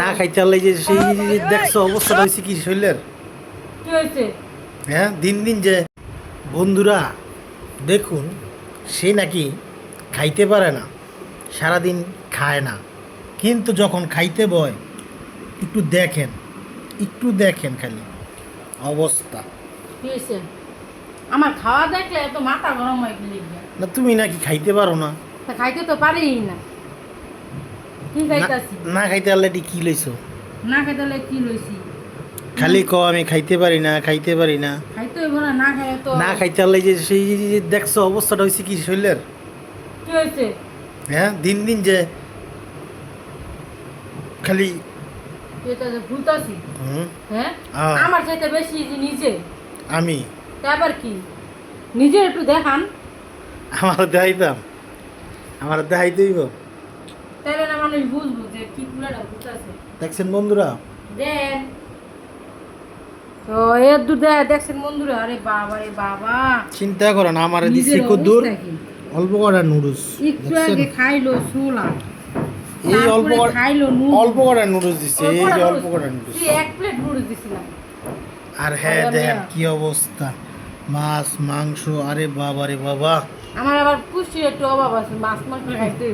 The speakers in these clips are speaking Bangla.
না খাইতে পারলে যে সেই দেখছ অবস্থাটা হয়েছে কি শরীরের হ্যাঁ দিন দিন যে বন্ধুরা দেখুন সে নাকি খাইতে পারে না সারাদিন খায় না। কিন্তু যখন খাইতে বয় একটু দেখেন একটু দেখেন খালি অবস্থা। আমার খাওয়া দেখলে এত মাথা গরম হয়ে না তুমি নাকি খাইতে পারো না। তা খাইতে তো পারি না। কি না- খাইতাছি? না খাইতে কি লইছো? না খাইতে হলে কি লইছি? খালি ক আমি খাইতে পারি না খাইতে পারি না। খাইতে হইব না না খাই তো না খাইতে যে সেই যে দেখছ অবস্থাটা হয়েছে কি শরীরের কি হ্যাঁ দিন দিন যে খালি এটা যে ভুলতাছি। হুম, হ্যাঁ? আমার চাইতে বেশি যে নিজে। আমি? তা আবার কি? নিজে একটু দেখান। আমার দেখাইতাম। আমার দেখাইতেইব মানুষ বুঝব যে কি দেখছেন বন্ধুরা? দেন। তো এর দেয় দেখছেন বন্ধুরা? আরে বাবা রে বাবা। চিন্তা আমার নিজের কদ্দুর। অবস্থা অল্প কটা নুডলস একটু আগে খাইলো সুলা এই অল্প খাইলো। অল্প কটা নুডলস দিচ্ছে এই যে অল্প কটা নুডলস। এক প্লেট নুডলস দিছিলাম। আর হ্যাঁ দেখেন কি অবস্থা। মাছ মাংস আরে বাবা রে বাবা। আমার আবার পুষ্টির একটু অভাব আছে মাছ মাংস খাইতে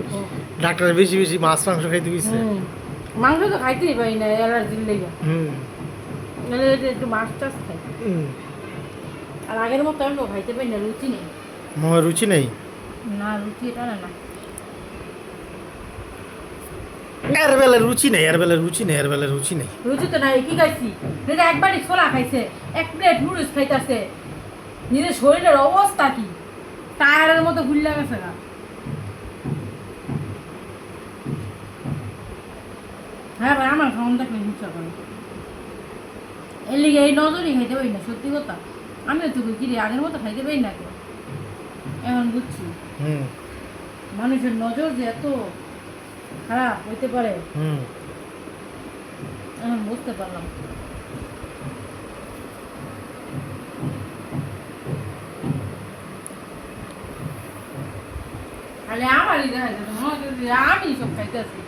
ডাক্তার বেশি বেশি মাছ মাংস খাইতে হুম। মাংস তো খাইতেই পারি না অ্যালার্জির লেগে। হুম। একটু মাছ টাছ খাই। আর আগের মতো আমি খাইতে পারি না রুচি নেই। আমার রুচি নেই? না রুচি এটা না এর বেলা রুচি নেই এর বেলা রুচি নেই এর বেলা রুচি নেই। রুচি তো নাই কি খাইছি? একবারই ছোলা খাইছে এক প্লেট নুডলস খাইতেছে। নিজের শরীরের অবস্থা কি? টায়ারের মতো ভুললে গেছে না হ্যাঁ ভাই আমার খাওয়ান থাকলে হিংসা করে। এর লিগে এই নজরই খাইতে পারি না সত্যি কথা। আমিও তো কি রে আগের মতো খাইতে পারি না কে এখন বুঝছি। মানুষের নজর যে এত খারাপ হইতে পারে এখন বুঝতে পারলাম। খালি আমারই দেখা মনে আমি সব খাইতেছি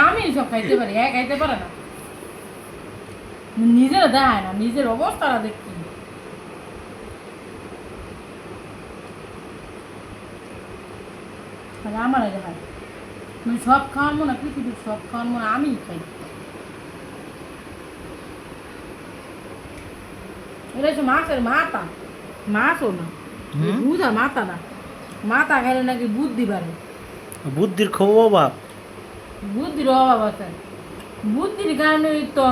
আমি সব খাইতে পারি হ্যাঁ খাইতে পারে না নিজের দেখায় না নিজের অবস্থাটা দেখছি খালি আমার দেখায় মানে সব খাওয়ানো না পৃথিবীর সব খাওয়ানো না আমিই খাই এটা হচ্ছে মাছের মাথা মাছও না? বুঝা মাথা না মাথা খাইলে নাকি বুদ্ধি বাড়ে। বুদ্ধির খুব অভাব। বুদ্ধির অভাব আছে। বুদ্ধির কারণেই তো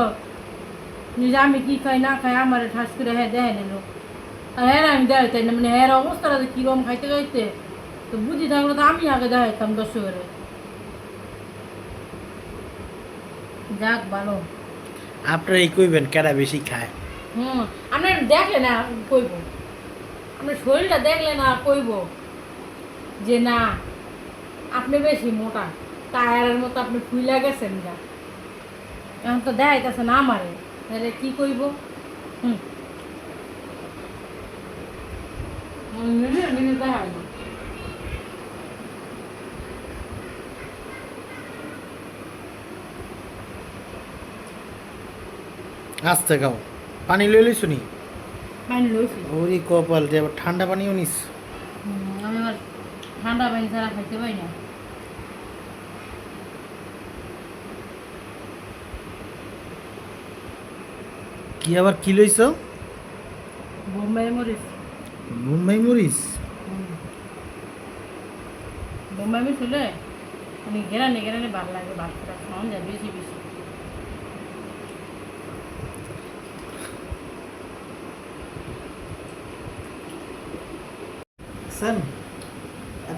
যে আমি কি খাই না খাই আমার ঠাস করে হ্যাঁ দেখে নিল। আর হ্যাঁ আমি দেখাইতাই না মানে হ্যাঁ অবস্থাটা যে কিরম খাইতে খাইতে তো বুদ্ধি থাকলে তো আমি আগে দেখাইতাম দর্শকের যাক ভালো। আপনারা এই কইবেন কেডা বেশি খায়? হুম আপনি দেখলে না কইব। আপনার শরীরটা দেখলে না কইব। যে না আপনি বেশি মোটা টায়ারের মতো আপনি ফুইলা গেছেন গা। এখন তো দেখাইতেছে না আমারে তাহলে কি হুম। না। আস্তে খাও পানি লই লই শুনি পানি লইছি। ওরে কপাল যে ঠান্ডা পানিও নিস। ঠান্ডা পানি ছাড়া খাইতে পারি না। কি আবার কি লইছ? বোম্বাই মরিচ। মুম্বাই মরিস বোম্বাই মরিচ হলে মানে গেরানে গেরানে ভালো লাগে ভাতটা খাওয়ান যায় বেশি বেশি। দেখছেন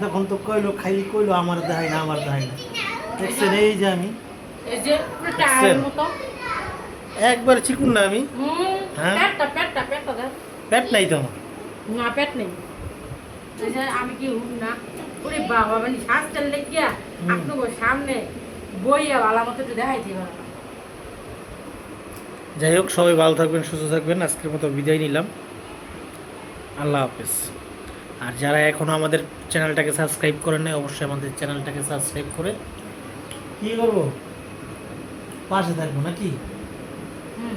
এতক্ষণ তো কইলো খাইলি কইলো আমার দেখাই না আমার দেখাই না। দেখছেন এই যে আমি। এই যে পুরো মতো। একবার চিকুন না আমি। হ্যাঁ? পেট নাই তো আমার। না পেট নেই। আমি কি না ওরে বাবা মানে শ্বাস গিয়া হুম। আপনার সামনে বইয়া ভালো মতো একটু দেখাইছি ভালো যাই হোক সবাই ভালো থাকবেন সুস্থ থাকবেন। আজকের মতো বিদায় নিলাম। আল্লাহ হাফেজ। আর যারা এখনও আমাদের চ্যানেলটাকে সাবস্ক্রাইব করেন নাই, অবশ্যই আমাদের চ্যানেলটাকে সাবস্ক্রাইব করে কী করব? পাশে থাকব নাকি? হুম।